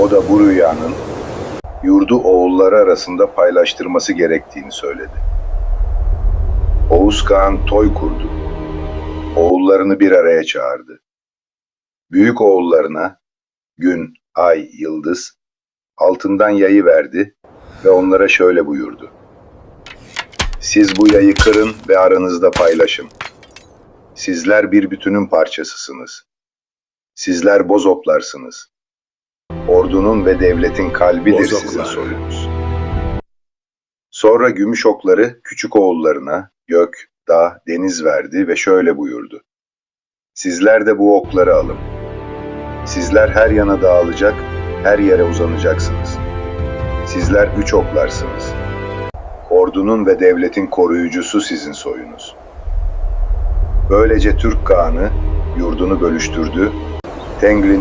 O da bu rüyanın yurdu oğulları arasında paylaştırması gerektiğini söyledi. Oğuz Kağan toy kurdu. Oğullarını bir araya çağırdı. Büyük oğullarına gün, ay, yıldız altından yayı verdi ve onlara şöyle buyurdu. Siz bu yayı kırın ve aranızda paylaşın. Sizler bir bütünün parçasısınız. Sizler bozoplarsınız. Ordunun ve devletin kalbidir Bozoklar. sizin soyunuz. Sonra gümüş okları küçük oğullarına gök, dağ, deniz verdi ve şöyle buyurdu. Sizler de bu okları alın. Sizler her yana dağılacak, her yere uzanacaksınız. Sizler üç oklarsınız. Ordunun ve devletin koruyucusu sizin soyunuz. Böylece Türk Kağan'ı yurdunu bölüştürdü, Tengri'nin